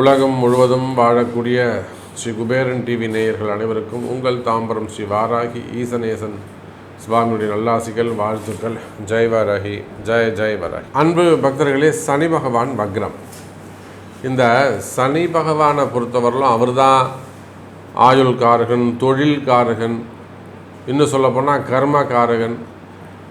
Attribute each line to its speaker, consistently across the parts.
Speaker 1: உலகம் முழுவதும் வாழக்கூடிய ஸ்ரீ குபேரன் டிவி நேயர்கள் அனைவருக்கும் உங்கள் தாம்பரம் ஸ்ரீ வாராகி ஈசநேசன் சுவாமியுடைய நல்லாசிகள் வாழ்த்துக்கள். ஜெய் வாராகி ஜெய ஜெய் வாராகி. அன்பு பக்தர்களே சனி பகவான் வக்ரம். இந்த சனி பகவானை பொறுத்தவரையிலும் அவர்தான் ஆயுள்காரகன் தொழில்காரகன் இன்னும் சொல்லப்போனால் கர்மகாரகன்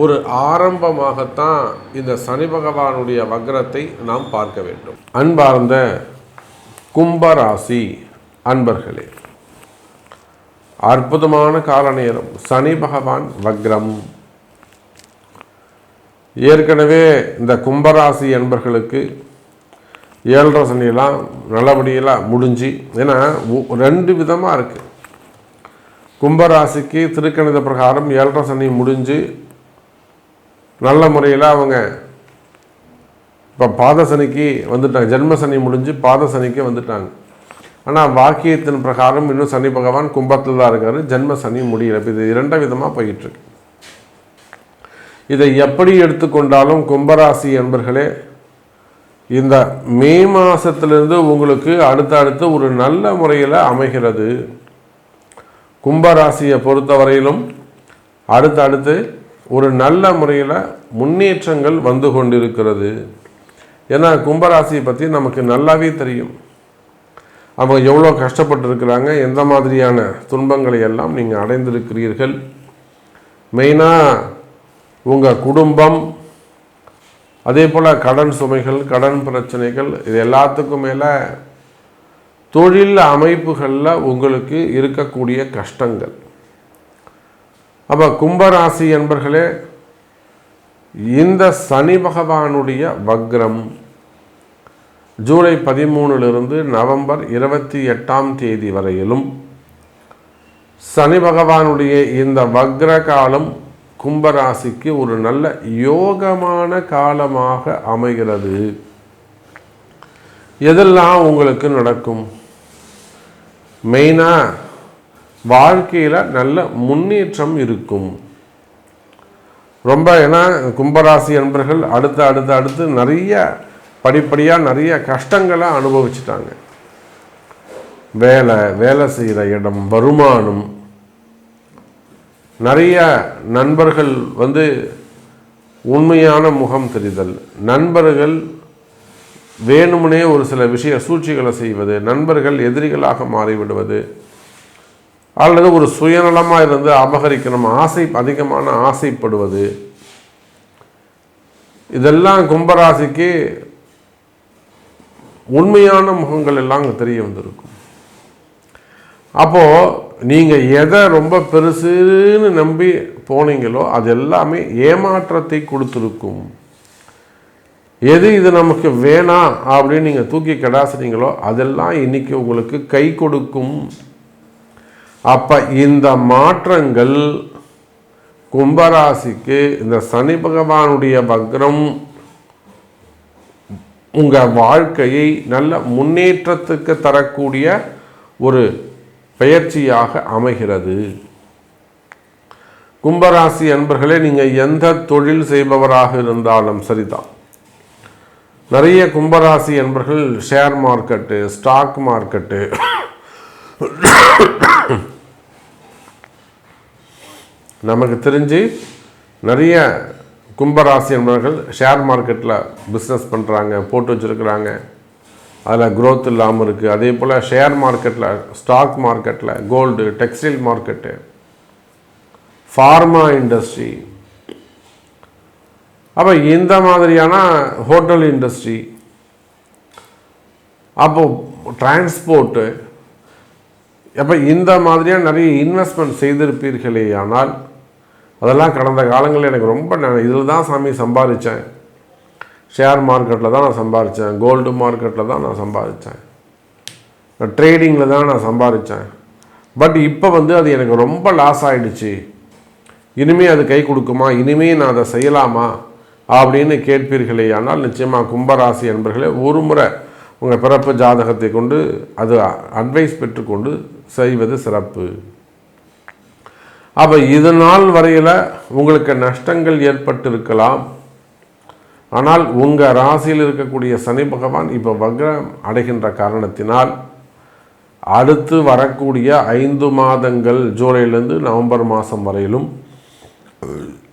Speaker 1: ஒரு ஆரம்பமாகத்தான் இந்த சனி பகவானுடைய வக்ரத்தை நாம் பார்க்க வேண்டும். அன்பார்ந்த கும்பராசி அன்பர்களே அற்புதமான கால நேரம் சனி பகவான் வக்ரம். ஏற்கனவே இந்த கும்பராசி அன்பர்களுக்கு ஏழரை சனியெல்லாம் நல்லபடியெல்லாம் முடிஞ்சு ஏன்னா ரெண்டு விதமாக இருக்குது கும்பராசிக்கு திருக்கணித பிரகாரம் ஏழரை சனி முடிஞ்சு நல்ல முறையில் அவங்க இப்போ பாதசனிக்கு வந்துட்டாங்க. ஜென்ம சனி முடிஞ்சு பாதசனிக்கு வந்துட்டாங்க. ஆனால் வாக்கியத்தின் பிரகாரம் இன்னும் சனி பகவான் கும்பத்தில் தான் இருக்கார். ஜென்ம சனி முடியல. இப்போ இது இரண்ட விதமாக போயிட்டுருக்கு. இதை எப்படி எடுத்துக்கொண்டாலும் கும்பராசி என்பர்களே இந்த மே மாதத்திலிருந்து உங்களுக்கு அடுத்த அடுத்து ஒரு நல்ல முறையில் அமைகிறது. கும்பராசியை பொறுத்தவரையிலும் அடுத்து அடுத்து ஒரு நல்ல முறையில் முன்னேற்றங்கள் வந்து கொண்டிருக்கிறது. ஏன்னா கும்பராசியை பற்றி நமக்கு நல்லாவே தெரியும். அவங்க எவ்வளோ கஷ்டப்பட்டுருக்கிறாங்க எந்த மாதிரியான துன்பங்களை எல்லாம் நீங்கள் அடைந்திருக்கிறீர்கள். மெயினாக உங்கள் குடும்பம் அதே போல் கடன் சுமைகள் கடன் பிரச்சனைகள் இது எல்லாத்துக்கும் மேலே தொழில் அமைப்புகளில் உங்களுக்கு இருக்கக்கூடிய கஷ்டங்கள். அப்போ கும்பராசி என்பர்களே இந்த சனி பகவானுடைய வக்ரம் ஜூலை பதிமூணிலிருந்து நவம்பர் இருபத்தி எட்டாம் தேதி வரையிலும் சனி பகவானுடைய இந்த வக்ர காலம் கும்பராசிக்கு ஒரு நல்ல யோகமான காலமாக அமைகிறது. எதெல்லாம் உங்களுக்கு நடக்கும்? மெயினாக வாழ்க்கையில் நல்ல முன்னேற்றம் இருக்கும். ரொம்ப ஏன்னா கும்பராசி என்பர்கள் அடுத்து அடுத்து அடுத்து நிறைய படிப்படியாக நிறைய கஷ்டங்களை அனுபவிச்சிட்டாங்க. வேலை வேலை செய்கிற இடம் வருமானம். நிறைய நண்பர்கள் வந்து உண்மையான முகம் தெரிதல். நண்பர்கள் வேணுமனே ஒரு சில விஷய சூழ்ச்சிகளை செய்வது நண்பர்கள் எதிரிகளாக மாறிவிடுவது. அல்லது ஒரு சுயநலமாக இருந்து அபகரிக்கணும் ஆசை அதிகமான ஆசைப்படுவது. இதெல்லாம் கும்பராசிக்கு உண்மையான முகங்கள் எல்லாம் அங்கே தெரிய வந்திருக்கும். அப்போது நீங்கள் எதை ரொம்ப பெருசுன்னு நம்பி போனீங்களோ அது எல்லாமே ஏமாற்றத்தை கொடுத்துருக்கும். எது இது நமக்கு வேணாம் அப்படின்னு நீங்கள் தூக்கி கடாசுனீங்களோ அதெல்லாம் இன்னைக்கு உங்களுக்கு கை கொடுக்கும். அப்போ இந்த மாற்றங்கள் கும்பராசிக்கு இந்த சனி பகவானுடைய வக்ரம் உங்கள் வாழ்க்கையை நல்ல முன்னேற்றத்துக்கு தரக்கூடிய ஒரு பயிற்சியாக அமைகிறது. கும்பராசி அன்பர்களே நீங்கள் எந்த தொழில் செய்பவராக இருந்தாலும் சரிதான். நிறைய கும்பராசி அன்பர்கள் ஷேர் மார்க்கெட்டு ஸ்டாக் மார்க்கெட்டு நமக்கு தெரிஞ்சு நிறைய கும்பராசி என்பவர்கள் ஷேர் மார்க்கெட்டில் பிஸ்னஸ் பண்ணுறாங்க போட்டு வச்சுருக்கிறாங்க. அதில் க்ரோத் இல்லாமல் இருக்குது அதே போல் ஷேர் மார்க்கெட்டில் ஸ்டாக் மார்க்கெட்டில் gold textile market pharma industry அப்போ இந்த மாதிரியான ஹோட்டல் இண்டஸ்ட்ரி அப்போ டிரான்ஸ்போர்ட்டு அப்போ இந்த மாதிரியான நிறைய இன்வெஸ்ட்மெண்ட் செய்திருப்பீர்களே ஆனால் அதெல்லாம் கடந்த காலங்களில் எனக்கு ரொம்ப இதில் தான் சாமி சம்பாதிச்சேன் ஷேர் மார்க்கெட்டில் தான் நான் சம்பாதிச்சேன் கோல்டு மார்க்கெட்டில் தான் நான் சம்பாதிச்சேன் ட்ரேடிங்கில் தான் நான் சம்பாதிச்சேன் பட் இப்போ வந்து அது எனக்கு ரொம்ப லாஸ் ஆயிடுச்சு. இனிமே அது கை கொடுக்குமா? இனிமேல் நான் அதை செய்யலாமா? அப்படின்னு கேட்பீர்களே ஆனால் நிச்சயமாக கும்பராசி என்பர்களே ஒரு முறை உங்கள் பிறப்பு ஜாதகத்தை கொண்டு அது அட்வைஸ் பெற்றுக்கொண்டு செய்வது சிறப்பு. அப்போ இது நாள் வரையில் உங்களுக்கு நஷ்டங்கள் ஏற்பட்டிருக்கலாம். ஆனால் உங்கள் ராசியில் இருக்கக்கூடிய சனி பகவான் இப்போ வக்ரம் அடைகின்ற காரணத்தினால் அடுத்து வரக்கூடிய ஐந்து மாதங்கள் ஜூலைலேருந்து நவம்பர் மாதம் வரையிலும்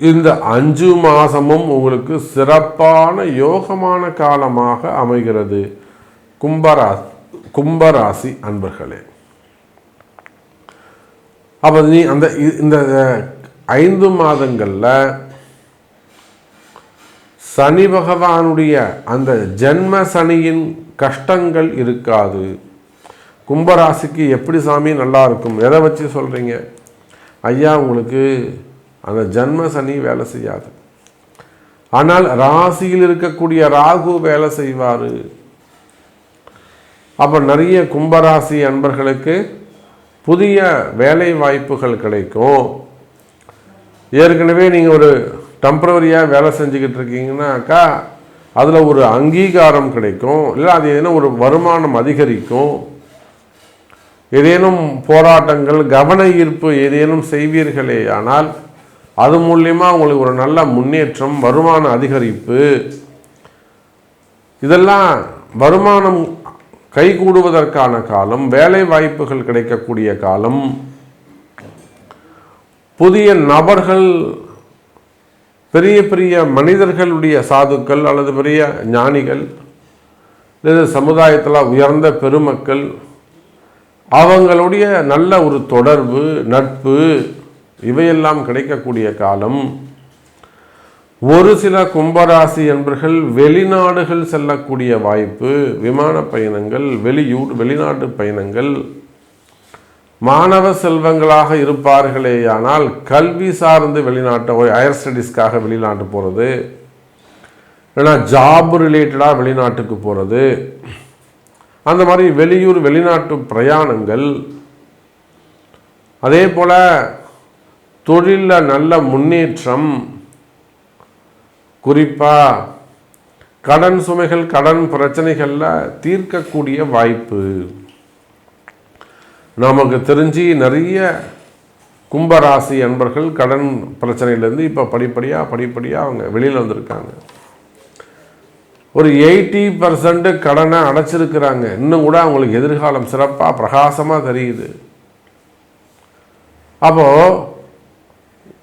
Speaker 1: இந்த அஞ்சு மாதமும் உங்களுக்கு சிறப்பான யோகமான காலமாக அமைகிறது. கும்பரா கும்பராசி அன்பர்களே. அப்போ நீ அந்த இந்த ஐந்து மாதங்களில் சனி பகவானுடைய அந்த ஜென்ம சனியின் கஷ்டங்கள் இருக்காது. கும்பராசிக்கு எப்படி சாமி நல்லா இருக்கும்? எதை வச்சு சொல்கிறீங்க ஐயா உங்களுக்கு அந்த ஜென்ம சனி வேலை செய்யாது. ஆனால் ராசியில் இருக்கக்கூடிய ராகு வேலை செய்வார். அப்போ நிறைய கும்பராசி அன்பர்களுக்கு புதிய வேலை வாய்ப்புகள் கிடைக்கும். ஏற்கனவே நீங்கள் ஒரு டெம்பரவரியாக வேலை செஞ்சுக்கிட்டு இருக்கீங்கன்னாக்கா அதில் ஒரு அங்கீகாரம் கிடைக்கும். இல்லை அது ஏதேனும் ஒரு வருமானம் அதிகரிக்கும். ஏதேனும் போராட்டங்கள் கவன ஈர்ப்பு ஏதேனும் செய்வீர்களே ஆனால் அது மூலியமாக உங்களுக்கு ஒரு நல்ல முன்னேற்றம் வருமான அதிகரிப்பு. இதெல்லாம் வருமானம் கைகூடுவதற்கான காலம் வேலை வாய்ப்புகள் கிடைக்கக்கூடிய காலம் புதிய நபர்கள் பெரிய பெரிய மனிதர்களுடைய சாதுக்கள் அல்லது பெரிய ஞானிகள் அல்லது சமுதாயத்தில் உயர்ந்த பெருமக்கள் அவங்களுடைய நல்ல ஒரு தொடர்பு நட்பு இவையெல்லாம் கிடைக்கக்கூடிய காலம். ஒரு சில கும்பராசி என்பர்கள் வெளிநாடுகள் செல்லக்கூடிய வாய்ப்பு விமான பயணங்கள் வெளியூர் வெளிநாட்டு பயணங்கள் மாணவ செல்வங்களாக இருப்பார்களேயானால் கல்வி சார்ந்து வெளிநாட்டை ஹையர் ஸ்டடீஸ்க்காக வெளிநாட்டு போகிறது இல்லைனா ஜாப் ரிலேட்டடாக வெளிநாட்டுக்கு போகிறது அந்த மாதிரி வெளியூர் வெளிநாட்டு பிரயாணங்கள் அதே போல் தொழிலில் நல்ல முன்னேற்றம் குறிப்பாக கடன் சுமைகள் கடன் பிரச்சனைகளில் தீர்க்கக்கூடிய வாய்ப்பு. நமக்கு தெரிஞ்சு நிறைய கும்பராசி அன்பர்கள் கடன் பிரச்சனையிலேருந்து இப்போ படிப்படியாக படிப்படியாக அவங்க வெளியில் வந்திருக்காங்க. ஒரு எயிட்டி பர்சன்ட் கடனை அடைச்சிருக்கிறாங்க. இன்னும் கூட அவங்களுக்கு எதிர்காலம் சிறப்பாக பிரகாசமாக தெரியுது. அப்போது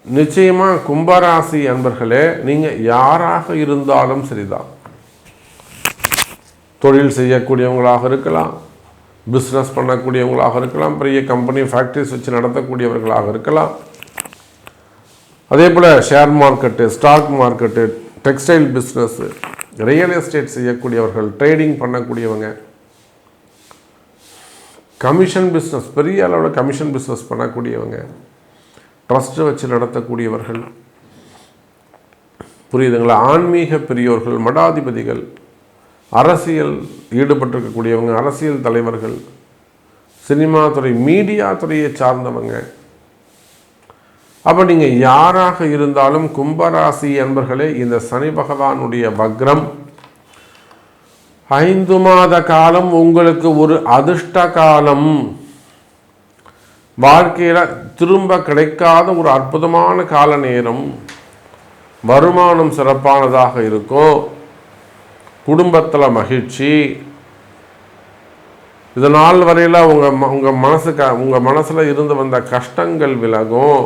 Speaker 1: நிச்சயமாக கும்பராசி அன்பர்களே நீங்கள் யாராக இருந்தாலும் சரிதான். தொழில் செய்யக்கூடியவங்களாக இருக்கலாம் பிஸ்னஸ் பண்ணக்கூடியவங்களாக இருக்கலாம் பெரிய கம்பெனி ஃபேக்ட்ரிஸ் வச்சு நடத்தக்கூடியவர்களாக இருக்கலாம். அதே போல் share market stock market textile business real estate செய்யக்கூடியவர்கள் ட்ரேடிங் பண்ணக்கூடியவங்க. கமிஷன் பிஸ்னஸ் பெரிய அளவில் கமிஷன் பிஸ்னஸ் பண்ணக்கூடியவங்க. ட்ரஸ்ட்டு வச்சு நடத்தக்கூடியவர்கள். புரியுதுங்களா? ஆன்மீக பெரியோர்கள் மடாதிபதிகள் அரசியல் ஈடுபட்டிருக்கக்கூடியவங்க அரசியல் தலைவர்கள் சினிமா துறை மீடியா துறையை சார்ந்தவங்க. அப்போ நீங்கள் யாராக இருந்தாலும் கும்பராசி என்பர்களே இந்த சனி பகவானுடைய வக்ரம் ஐந்து மாத காலம் உங்களுக்கு ஒரு அதிர்ஷ்ட காலம். வாழ்க்கையில் திரும்ப கிடைக்காத ஒரு அற்புதமான கால நேரம் வருமானம் சிறப்பானதாக இருக்கும் குடும்பத்தில் மகிழ்ச்சி இது நாள் வரையில் உங்கள் ம உங்கள் க உங்கள் மனசில் இருந்து வந்த கஷ்டங்கள் விலகும்.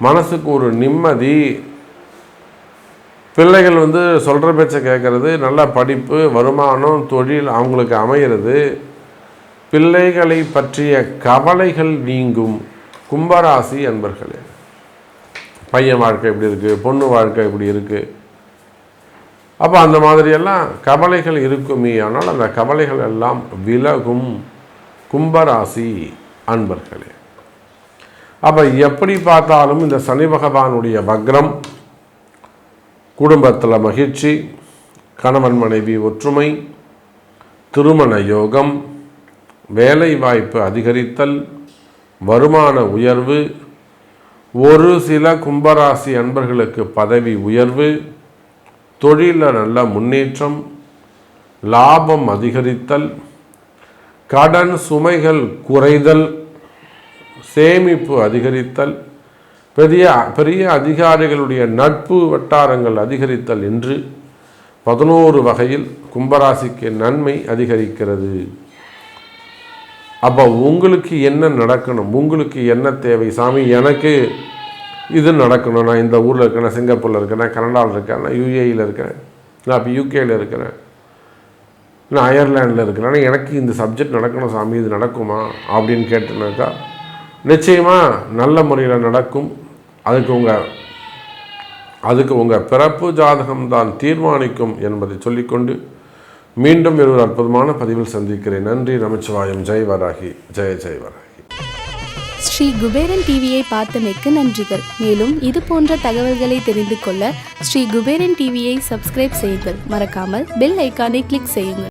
Speaker 1: மனசுக்கு ஒரு நிம்மதி. பிள்ளைகள் வந்து சொல்கிற பேச்சை கேட்குறது நல்ல படிப்பு வருமானம் தொழில் அவங்களுக்கு அமையிறது. பிள்ளைகளை பற்றிய கவலைகள் நீங்கும் கும்பராசி அன்பர்களே. பையன் வாழ்க்கை எப்படி இருக்குது பொண்ணு வாழ்க்கை எப்படி இருக்குது அப்போ அந்த மாதிரியெல்லாம் கவலைகள் இருக்குமே ஆனால் அந்த கவலைகள் எல்லாம் விலகும் கும்பராசி அன்பர்களே. அப்போ எப்படி பார்த்தாலும் இந்த சனி பகவானுடைய வக்ரம் குடும்பத்தில் மகிழ்ச்சி கணவன் மனைவி ஒற்றுமை திருமண யோகம் வேலை வாய்ப்பு அதிகரித்தல் வருமான உயர்வு ஒரு சில கும்பராசி அன்பர்களுக்கு பதவி உயர்வு தொழிலில் நல்ல முன்னேற்றம் லாபம் அதிகரித்தல் கடன் சுமைகள் குறைதல் சேமிப்பு அதிகரித்தல் பெரிய பெரிய அதிகாரிகளுடைய நட்பு வட்டாரங்கள் அதிகரித்தல் என்று பதினோரு வகையில் கும்பராசிக்கு நன்மை அதிகரிக்கிறது. அப்போ உங்களுக்கு என்ன நடக்கணும்? உங்களுக்கு என்ன தேவை? சாமி எனக்கு இது நடக்கணும். நான் இந்த ஊரில் இருக்கேன் சிங்கப்பூரில் இருக்கேன் கனடாவில் இருக்கேன் நான் யூஏயில் இருக்கிறேன் நான் இப்போ யூகேயில் இருக்கிறேன் நான் அயர்லாண்டில் இருக்கிறேன் எனக்கு இந்த சப்ஜெக்ட் நடக்கணும் சாமி இது நடக்குமா? அப்படின்னு கேட்டுனாக்கா நிச்சயமாக நல்ல முறையில் நடக்கும். அதுக்கு உங்கள் அதுக்கு உங்கள் பிறப்பு ஜாதகம் தான் தீர்மானிக்கும் என்பதை சொல்லிக்கொண்டு மீண்டும் ஒரு அற்புதமான பதிவில் சந்திக்கிறேன். நன்றி நமச்சிவாயம். ஜெய் வராகி. ஜெய ஜெய் வராகி.
Speaker 2: ஸ்ரீ குபேரன் டிவியை பார்த்தமைக்கு நன்றிகள். மேலும் இது போன்ற தகவல்களை தெரிந்து கொள்ள ஸ்ரீ குபேரன் டிவியை சப்ஸ்கிரைப் செய்யுங்கள். மறக்காமல் பெல் ஐக்கானை கிளிக் செய்யுங்கள்.